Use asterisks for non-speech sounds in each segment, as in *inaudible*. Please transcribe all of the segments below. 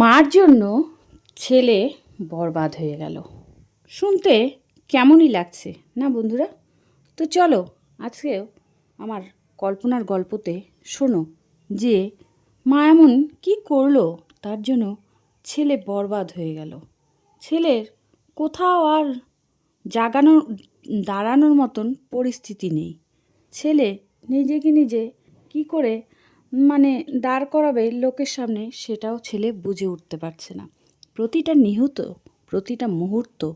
মার জন্য ছেলে বরবাদ হয়ে গেল। শুনতে কেমনই লাগছে, না বন্ধুরা? তো চলো আজকেও আমার কল্পনার গল্পতে শোনো যে মা এমন কি করল তার জন্য ছেলে বরবাদ হয়ে গেল। ছেলের কোথাও আর জাগানোর দাঁড়ানোর মতন পরিস্থিতি নেই। ছেলে নিজেকে নিজে কি করে মানে দাঁড় করাবে লোকের সামনে, সেটাও ছেলে বুঝে উঠতে পারছে না। প্রতিটা নিহত, প্রতিটা মুহূর্ত,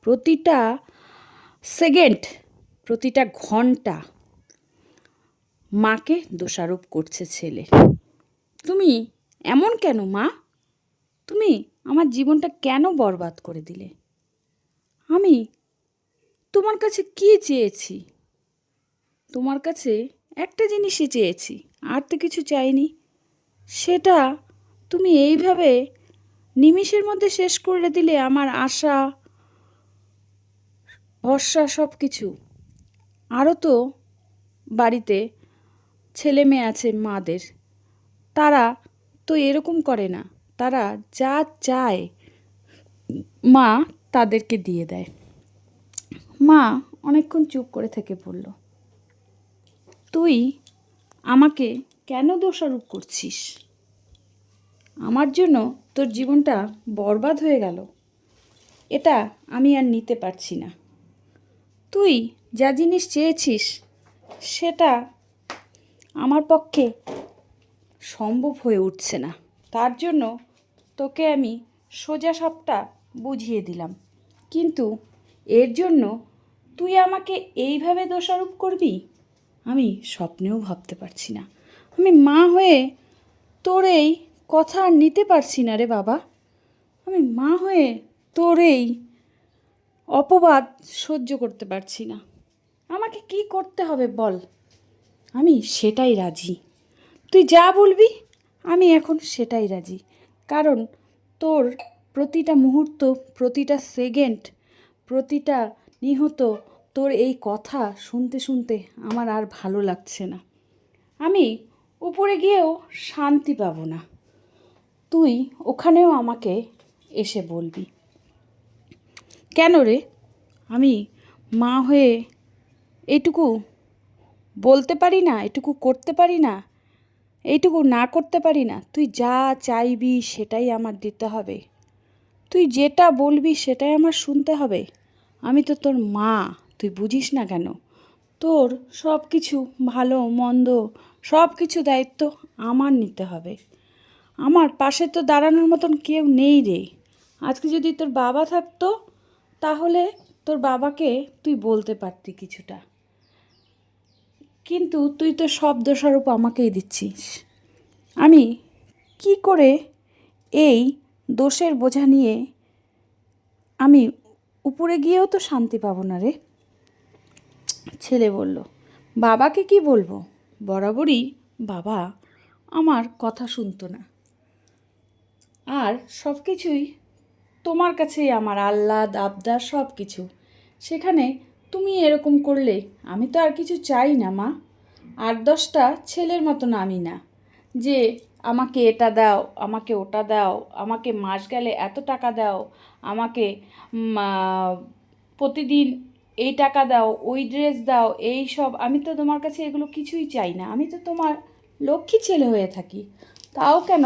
প্রতিটা সেকেন্ড, প্রতিটা ঘণ্টা মাকে দোষারোপ করছে ছেলে। তুমি এমন কেন মা? তুমি আমার জীবনটা কেন বরবাদ করে দিলে? আমি তোমার কাছে কী চেয়েছি? তোমার কাছে একটা জিনিসই চেয়েছি। আর তো কিছু চাইনি। সেটা তুমি এইভাবে নিমিষের মধ্যে শেষ করে দিলে আমার আশা, ভরসা সব কিছু আরও তো বাড়িতে ছেলে মেয়ে আছে মাদের। তারা তো এরকম করে না। তারা যা চায় মা তাদেরকে দিয়ে দেয়। মা অনেকক্ষণ চুপ করে থেকে পড়ল। তুই আমাকে কেন দোষারোপ করছিস? আমার জন্য তোর জীবনটা বরবাদ হয়ে গেল। এটা আমি আর নিতে পারছি না। তুই যা জিনিস চেয়েছিস, সেটা আমার পক্ষে সম্ভব হয়ে উঠছে না। তার জন্য তোকে আমি সোজা সবটা বুঝিয়ে দিলাম। কিন্তু এর জন্য তুই আমাকে এইভাবে দোষারোপ করবি? আমি স্বপ্নেও ভাবতে পারছি না। আমি মা হয়ে তোর এই কথা আর নিতে পারছি না রে বাবা। আমি মা হয়ে তোর এই অপবাদ সহ্য করতে পারছি না। আমাকে কি করতে হবে বল? আমি সেটাই রাজি। তুই যা বলবি, আমি এখন সেটাই রাজি। কারণ তোর প্রতিটা মুহূর্ত, প্রতিটা সেকেন্ড, প্রতিটা নিহত তোর এই কথা শুনতে শুনতে আমার আর ভালো লাগছে না। আমি উপরে গিয়েও শান্তি পাবো না। তুই ওখানেও আমাকে এসে বলবি। কেন রে? আমি মা হয়ে এইটুকু বলতে পারি না, এটুকু করতে পারি না এইটুকু না করতে পারি না। তুই যা চাইবি সেটাই আমার দিতে হবে। তুই যেটা বলবি সেটাই আমার শুনতে হবে। আমি তো তোর মা। তুই বুঝিস না কেন? তোর সব কিছু ভালো, মন্দ সব কিছু দায়িত্ব আমার নিতে হবে। আমার পাশে তো দাঁড়ানোর মতন কেউ নেই রে। আজকে যদি তোর বাবা থাকতো, তাহলে তোর বাবাকে তুই বলতে পারতি কিছুটা। কিন্তু তুই তো সব দোষারোপ আমাকেই দিচ্ছিস। আমি কি করে এই দোষের বোঝা নিয়ে আমি উপরে গিয়েও তো শান্তি পাবো না রে? ছেলে বলল, বাবাকে কি বলব? বরাবরই বাবা আমার কথা শুনতো না। আর সব কিছুই তোমার কাছেই আমার আহ্লাদ, আবদার সব কিছু সেখানে তুমি এরকম করলে আমি তো আর কিছু চাই না, মা। আট দশটা ছেলের মতন আমি না। যে আমাকে এটা দাও, আমাকে ওটা দাও, আমাকে মাস গেলে এত টাকা দাও, আমাকে প্রতিদিন এই টাকা দাও, ওই ড্রেস দাও, এই সব। আমি তো তোমার কাছে এগুলো কিছুই চাই না। আমি তো তোমার লক্ষ্মী ছেলে হয়ে থাকি। তাও কেন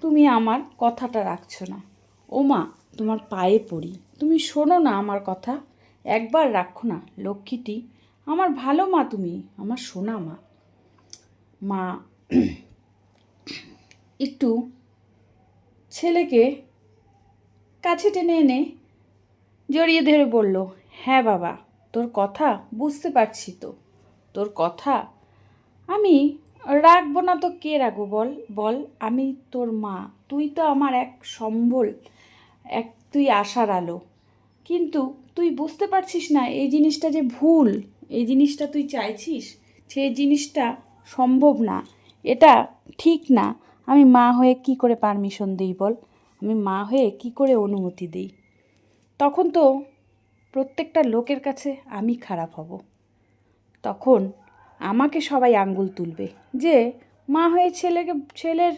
তুমি আমার কথাটা রাখছো না? ও মা তোমার পায়ে পড়ি। তুমি শোনো না আমার কথা। একবার রাখো না, লক্ষ্মীটি। আমার ভালো মা তুমি, আমার সোনা মা। মা, একটু ছেলেকে কাছে টেনে এনে জড়িয়ে ধরে বলল হ্যাঁ বাবা। তোর কথা বুঝতে পারছি তো। তোর কথা? আমি রাখব না তো কে রাখব বল? বল, আমি তোর মা। তুই তো আমার এক সম্বল, এক তুই আশার আলো। কিন্তু তুই বুঝতে পারছিস না এই জিনিসটা যে ভুল, এই জিনিসটা তুই চাইছিস? সেই জিনিসটা সম্ভব না। এটা ঠিক না। আমি মা হয়ে কি করে পারমিশন দিই বল? আমি মা হয়ে কি করে অনুমতি দিই? তখন তো প্রত্যেকটা লোকের কাছে আমি খারাপ হব। তখন আমাকে সবাই আঙ্গুল তুলবে যে, মা হয়ে ছেলেকে, ছেলের,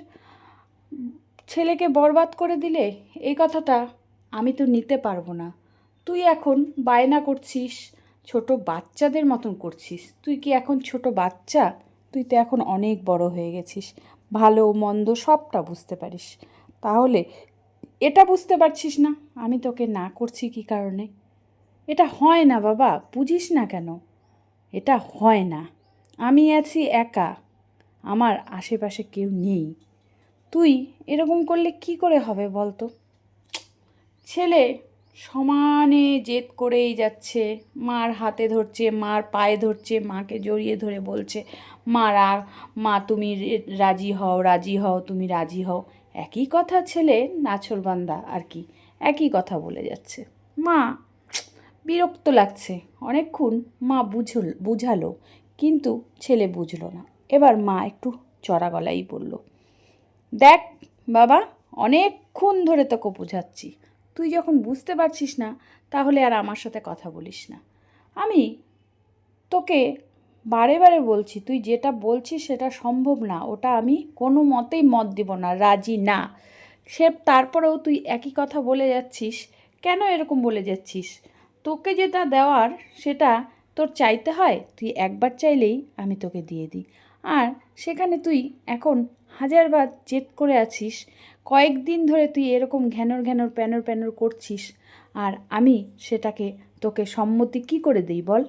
ছেলেকে বরবাদ করে দিলে এই কথাটা আমি তো নিতে পারব না। তুই এখন বায়না করছিস, ছোট বাচ্চাদের মতন করছিস। তুই কি এখন ছোট বাচ্চা? তুই তো এখন অনেক বড় হয়ে গেছিস। ভালো, মন্দ সবটা বুঝতে পারিস। তাহলে এটা বুঝতে পারছিস না। আমি তোকে না করছি কি কারণে? এটা হয় না বাবা, বুঝিস না কেন? এটা হয় না। আমি আছি একা, আমার আশেপাশে কেউ নেই। তুই এরকম করলে কি করে হবে বলতো? ছেলে সমানে জেদ করেই যাচ্ছে, মার হাতে ধরছে, মার পায়ে ধরছে, মাকে জড়িয়ে ধরে বলছে মা রা মা তুমি রাজি হও রাজি হও, তুমি রাজি হও। একই কথা ছেলে নাছরবান্দা আর কি, একই কথা বলে যাচ্ছে। মা বিরক্ত লাগছে। অনেকক্ষণ মা বুঝল বুঝালো, কিন্তু ছেলে বুঝলো না। এবার মা একটু চড়া গলাই বলল, দেখ বাবা, অনেকক্ষণ ধরে তোকে বোঝাচ্ছি। তুই যখন বুঝতে পারছিস না, তাহলে আর আমার সাথে কথা বলিস না। আমি তোকে বারে বারে বলছি, তুই যেটা বলছিস সেটা সম্ভব না। ওটা আমি কোনো মতেই মত দিব না, রাজি না। সে তারপরেও তুই একই কথা বলে যাচ্ছিস। কেন এরকম বলে যাচ্ছিস? তোকে যেটা দেওয়ার, সেটা তোর চাইতে হয়, তুই একবার চাইলেই আমি তোকে দিয়ে দিই। আর সেখানে তুই এখন হাজারবার জেদ করে আছিস, কয়েকদিন ধরে তুই এরকম ঘ্যানর ঘ্যানর প্যানর প্যানর করছিস, আর আমি সেটাকে তোকে সম্মতি কি করে দিই বল?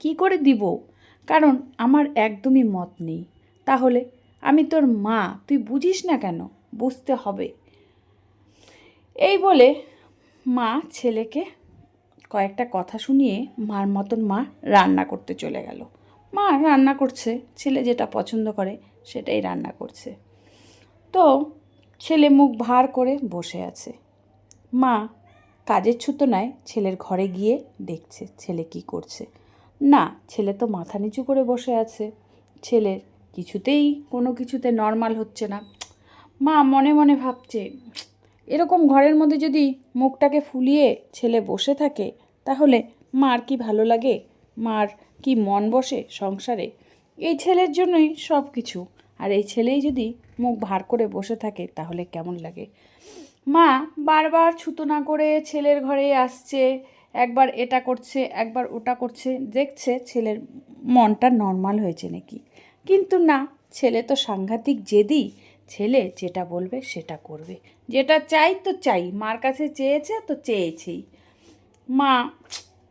কি করে দিব? কারণ আমার একদমই মত নেই। তাহলে আমি তোর মা, তুই বুঝিস না কেন? বুঝতে হবে। এই বলে মা ছেলেকে কয়েকটা কথা শুনিয়ে মার মতন মা রান্না করতে চলে গেল। মা রান্না করছে, ছেলে যেটা পছন্দ করে সেটাই রান্না করছে। তো ছেলে মুখ ভার করে বসে আছে। মা কাজের ছুতো ছুতোনায় ছেলের ঘরে গিয়ে দেখছে ছেলে কি করছে। না, ছেলে তো মাথা নিচু করে বসে আছে। ছেলের কিছুতেই কোনো কিছুতে নর্মাল হচ্ছে না। মা মনে মনে ভাবছে, এরকম ঘরের মধ্যে যদি মুখটাকে ফুলিয়ে ছেলে বসে থাকে তাহলে মার কি ভালো লাগে? মার কি মন বসে সংসারে? এই ছেলের জন্যই সব কিছু। আর এই ছেলেই যদি মুখ ভার করে বসে থাকে, তাহলে কেমন লাগে? মা বারবার ছুতো না করে ছেলের ঘরে আসছে, একবার এটা করছে, একবার ওটা করছে, দেখছে ছেলের মনটা নর্মাল হয়েছে নাকি? কিন্তু না, ছেলে তো সাংঘাতিক জেদি। ছেলে যেটা বলবে সেটা করবে। যেটা চাই তো চাই, মার কাছে চেয়েছে তো চেয়েছেই। মা,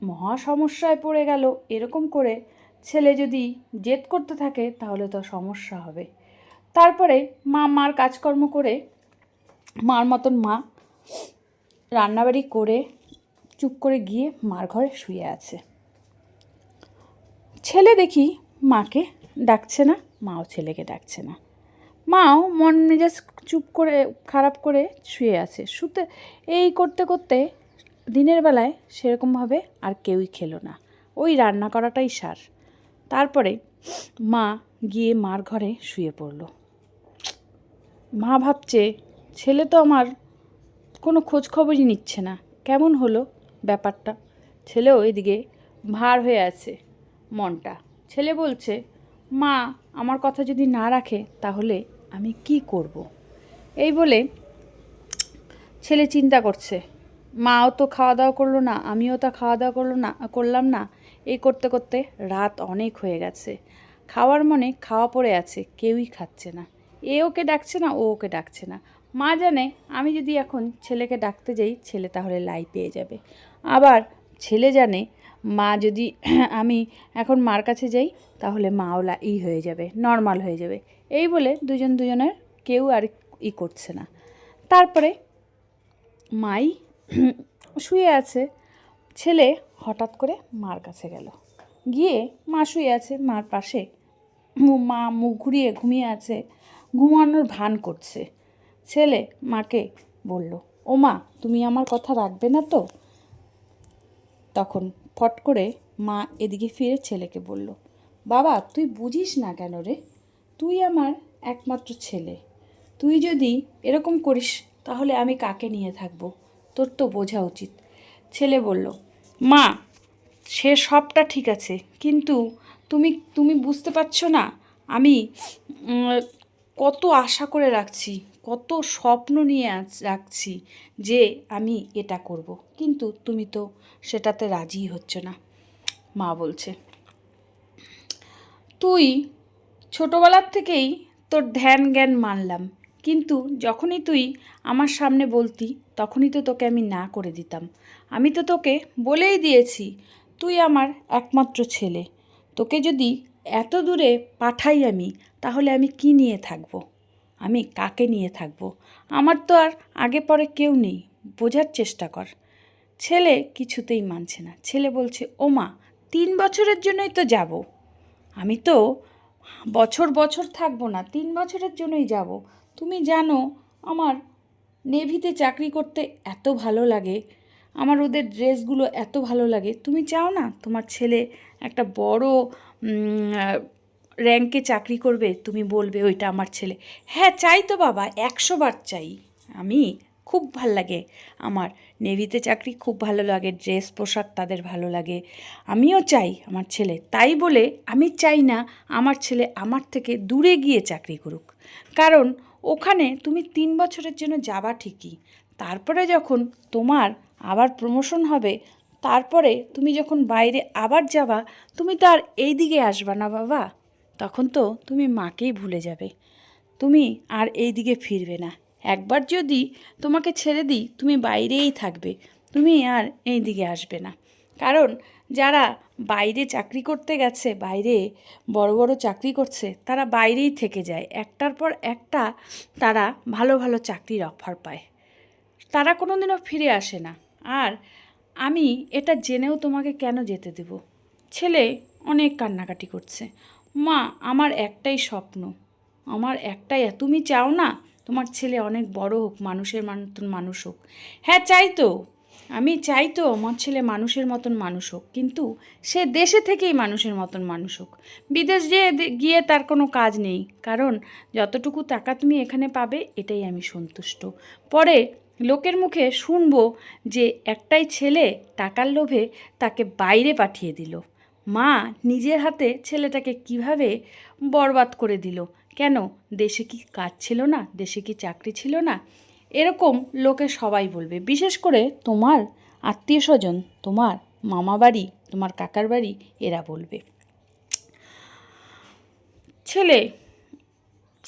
মহা সমস্যায় পড়ে গেল। এরকম করে ছেলে যদি জেদ করতে থাকে, তাহলে তো সমস্যা হবে। তারপরে মা মার কাজকর্ম করে, মার মতন মা রান্নাবাড়ি করে, চুপ করে গিয়ে মার ঘরে শুয়ে আছে। ছেলে দেখি মাকে ডাকছে না, মাও ছেলেকে ডাকছে না। মাও মন মেজাজ চুপ করে, খারাপ করে শুয়ে আছে। শুতে, এই করতে করতে দিনের বেলায় সেরকমভাবে আর কেউই খেলো না। ওই রান্না করাটাই সার। তারপরে মা গিয়ে মার ঘরে শুয়ে পড়ল। মা ভাবছে, ছেলে তো আমার কোনো খোঁজ খবরই নিচ্ছে না। কেমন হলো ব্যাপারটা? ছেলেও এদিকে ভার হয়ে আছে মনটা। ছেলে বলছে, মা, আমার কথা যদি না রাখে তাহলে আমি কি করব। এই বলে ছেলে চিন্তা করছে। মাও তো খাওয়া দাওয়া করল না, আমিও তা খাওয়া দাওয়া করল না, করলাম না। এই করতে করতে রাত অনেক হয়ে গেছে। খাওয়ার মনে খাওয়া পড়ে আছে, কেউই খাচ্ছে না। এ ওকে ডাকছে না, ও ওকে ডাকছে না। মা জানে, আমি যদি এখন ছেলেকে ডাকতে যাই, ছেলে তাহলে লাই পেয়ে যাবে। আবার ছেলে জানে, মা যদি *clears throat* আমি এখন মার কাছে যাই, তাহলে মাও ই হয়ে যাবে, নর্মাল হয়ে যাবে। এই বলে দুজন দুজনের কেউ আর ই করছে না। তারপরে মাই শুয়ে আছে। ছেলে হঠাৎ করে মার কাছে গেল। গিয়ে মা শুয়ে আছে, মার পাশে। মু- মুখ ঘুরিয়ে ঘুমিয়ে আছে, ঘুমানোর ভান করছে। ছেলে মাকে বলল, ও মা, তুমি আমার কথা রাখবে না তো? তখন ফট করে মা এদিকে ফিরে ছেলেকে বলল, বাবা, তুই বুঝিস না কেন রে? তুই আমার একমাত্র ছেলে। তুই যদি এরকম করিস, তাহলে আমি কাকে নিয়ে থাকব? তোর তো বোঝা উচিত। ছেলে বলল, মা, সে সবটা ঠিক আছে, কিন্তু তুমি তুমি বুঝতে পারছ না, আমি কত আশা করে রাখছি, কত স্বপ্ন নিয়ে রাখছি যে আমি এটা করব। কিন্তু তুমি তো সেটাতে রাজিই হচ্ছ না। মা বলছে, তুই ছোটোবেলার থেকেই তোর ধ্যান জ্ঞান মানলাম কিন্তু যখনই তুই আমার সামনে বলতি, তখনই তো তোকে আমি না করে দিতাম। আমি তো তোকে বলেই দিয়েছি, তুই আমার একমাত্র ছেলে। তোকে যদি এত দূরে পাঠাই আমি, তাহলে আমি কি নিয়ে থাকব? আমি কাকে নিয়ে থাকব? আমার তো আর আগে পরে কেউ নেই, বোঝার চেষ্টা কর। ছেলে কিছুতেই মানছে না। ছেলে বলছে, ও মা, তিন বছরের জন্যই তো যাব। আমি তো বছর বছর থাকব না, তিন বছরের জন্যই যাব। তুমি জানো, আমার নেভিতে চাকরি করতে এত ভালো লাগে, আমার ওদের ড্রেসগুলো এত ভালো লাগে। তুমি চাও না তোমার ছেলে একটা বড় র্যাঙ্কে চাকরি করবে? তুমি বলবে ওইটা আমার ছেলে। হ্যাঁ চাই তো বাবা, একশো বার চাই। আমি খুব ভালো লাগে। আমার নেভিতে চাকরি খুব ভালো লাগে, ড্রেস পোশাক তাদের ভালো লাগে। আমিও চাই আমার ছেলে। তাই বলে আমি চাই না আমার ছেলে আমার থেকে দূরে গিয়ে চাকরি করুক। কারণ ওখানে তুমি তিন বছরের জন্য যাবা ঠিকই। তারপরে যখন তোমার আবার প্রমোশন হবে, তারপরে তুমি যখন বাইরে আবার যাবা, তুমি তো আর এই দিকে আসবা না বাবা। তখন তো তুমি মাকেই ভুলে যাবে। তুমি আর এই দিকে ফিরবে না। একবার যদি তোমাকে ছেড়ে দিই, তুমি বাইরেই থাকবে। তুমি আর এই দিকে আসবে না। কারণ যারা বাইরে চাকরি করতে গেছে, বাইরে বড় বড় চাকরি করছে, তারা বাইরেই থেকে যায়। একটার পর একটা তারা ভালো ভালো চাকরির অফার পায়। তারা কোনো দিনও ফিরে আসে না। আর আমি এটা জেনেও তোমাকে কেন যেতে দেব? ছেলে অনেক কান্নাকাটি করছে। মা, আমার একটাই স্বপ্ন। আমার একটাই তুমি চাও না? তোমার ছেলে অনেক বড় হোক, মানুষের মতন মানুষ হোক। হ্যাঁ চাই তো। আমি চাই তো আমার ছেলে মানুষের মতন মানুষ হোক, কিন্তু সে দেশে থেকেই মানুষের মতন মানুষ হোক। বিদেশ যে গিয়ে তার কোনো কাজ নেই, কারণ যতটুকু টাকা তুমি এখানে পাবে এটাই আমি সন্তুষ্ট। পরে লোকের মুখে শুনব যে একটাই ছেলে টাকার লোভে তাকে বাইরে পাঠিয়ে দিল। মা নিজের হাতে ছেলেটাকে কীভাবে বরবাদ করে দিল? কেন? দেশে কি কাজ ছিল না? দেশে কি চাকরি ছিল না? এরকম লোকে সবাই বলবে। বিশেষ করে তোমার আত্মীয় স্বজন, তোমার মামা বাড়ি, তোমার কাকার বাড়ি, এরা বলবে। ছেলে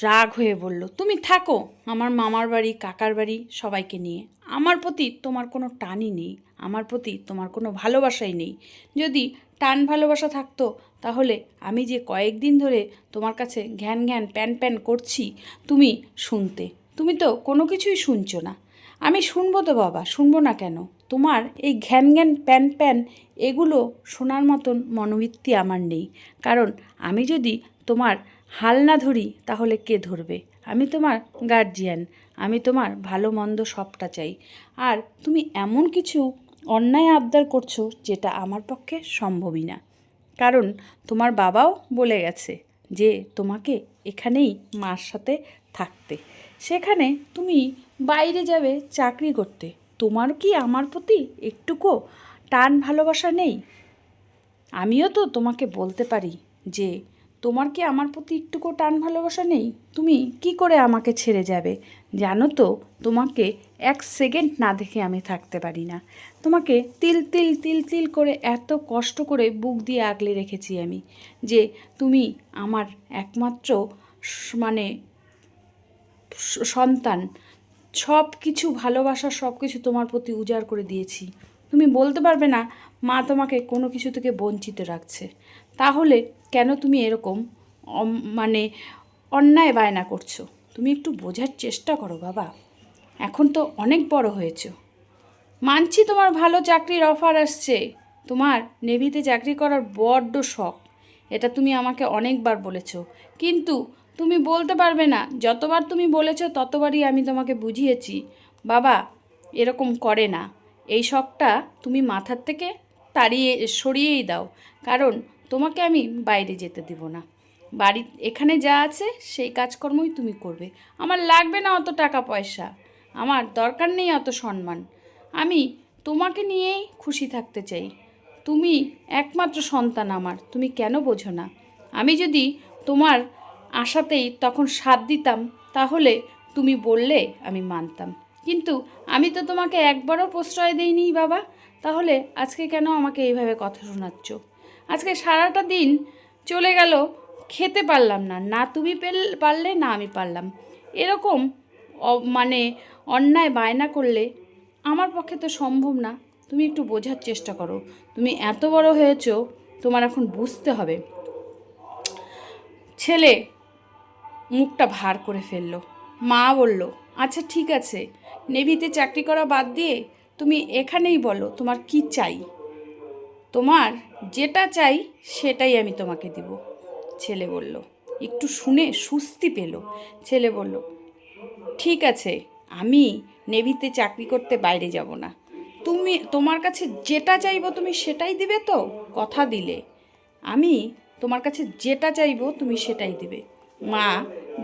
রাগ হয়ে বলল, তুমি থাকো, আমার মামার বাড়ি, কাকার বাড়ি, সবাইকে নিয়ে। আমার প্রতি তোমার কোনো টানই নেই, আমার প্রতি তোমার কোনো ভালোবাসাই নেই। যদি টান ভালোবাসা থাকতো, তাহলে আমি যে কয়েকদিন ধরে তোমার কাছে ঘ্যান ঘ্যান, প্যান প্যান করছি, তুমি শুনতে। তুমি তো কোনো কিছুই শুনছো না। আমি শুনব তো বাবা, শুনব না কেন? তোমার এই ঘ্যান ঘ্যান প্যান প্যান এগুলো শোনার মতন মনোবৃত্তি আমার নেই। কারণ আমি যদি তোমার হাল না ধরি, তাহলে কে ধরবে? আমি তোমার গার্জিয়ান আমি তোমার ভালো মন্দ সবটা চাই। আর তুমি এমন কিছু অন্যায় আবদার করছ, যেটা আমার পক্ষে সম্ভবই না। কারণ তোমার বাবাও বলে গেছে যে, তোমাকে এখানেই মার সাথে থাকতে। সেখানে তুমি বাইরে যাবে চাকরি করতে। তোমার কি আমার প্রতি একটুকু টান ভালোবাসা নেই? আমিও তো তোমাকে বলতে পারি যে, তোমার কি আমার প্রতি একটুকু টান ভালোবাসা নেই? তুমি কি করে আমাকে ছেড়ে যাবে? জানো তো, তোমাকে এক সেকেন্ড না দেখে আমি থাকতে পারি না। তোমাকে তিল তিল তিল তিল করে এত কষ্ট করে বুক দিয়ে আগলে রেখেছি আমি যে, তুমি আমার একমাত্র মানে সন্তান সব কিছু ভালোবাসা সব কিছু তোমার প্রতি উজাড় করে দিয়েছি। তুমি বলতে পারবে না, মা তোমাকে কোনো কিছু থেকে বঞ্চিত রাখছে। তাহলে কেন তুমি এরকম মানে অন্যায় বায়না করছ? তুমি একটু বোঝার চেষ্টা করো বাবা। এখন তো অনেক বড় হয়েছো। মানছি তোমার ভালো চাকরির অফার আসছে। তোমার নেভিতে চাকরি করার বড্ড শখ। এটা তুমি আমাকে অনেকবার বলেছ। কিন্তু তুমি বলতে পারবে না। যতবার তুমি বলেছ, ততবারই আমি তোমাকে বুঝিয়েছি। বাবা, এরকম করে না। এই শখটা তুমি মাথার থেকে তাড়িয়ে, সরিয়েই দাও। কারণ তোমাকে আমি বাইরে যেতে দেব না। বাড়ি, এখানে যা আছে, সেই কাজকর্মই তুমি করবে। আমার লাগবে না অত টাকা পয়সা। আমার দরকার নেই অত সম্মান। আমি তোমাকে নিয়েই খুশি থাকতে চাই। তুমি একমাত্র সন্তান আমার। তুমি কেন বোঝো না? আমি যদি তোমার আশাতেই তখন সাথ দিতাম, তাহলে তুমি বললে আমি মানতাম। কিন্তু আমি তো তোমাকে একবারও প্রশ্রয় দিইনি বাবা, তাহলে আজকে কেন আমাকে এইভাবে কথা শোনাচ্ছ? আজকে সারাটা দিন চলে গেল, খেতে পারলাম না না তুমি পেল- পারলে, না আমি পারলাম। এরকম মানে অন্যায় বায়না করলে আমার পক্ষে তো সম্ভব না। তুমি একটু বোঝার চেষ্টা করো। তুমি এত বড় হয়েছ, তোমার এখন বুঝতে হবে। ছেলে মুখটা ভার করে ফেলল। মা বলল আচ্ছা ঠিক আছে। নেভিতে চাকরি করা বাদ দিয়ে তুমি এখানেই বলো, তোমার কি চাই? তোমার যেটা চাই, সেটাই আমি তোমাকে দিব, ছেলে বলল। একটু শুনে সুস্তি পেল। ছেলে বলল, ঠিক আছে, আমি নেভিতে চাকরি করতে বাইরে যাব না। তুমি, তোমার কাছে যেটা চাইব তুমি সেটাই দিবে তো? কথা দিলে। আমি তোমার কাছে যেটা চাইব তুমি সেটাই দিবে। মা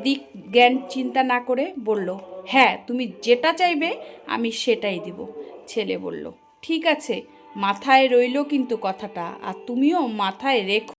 দিক জ্ঞান চিন্তা না করে বলল হ্যাঁ তুমি যেটা চাইবে আমি সেটাই দিব। ছেলে বলল, ঠিক আছে, মাথায় রইল কিন্তু কথাটা, আর তুমিও মাথায় রেখো।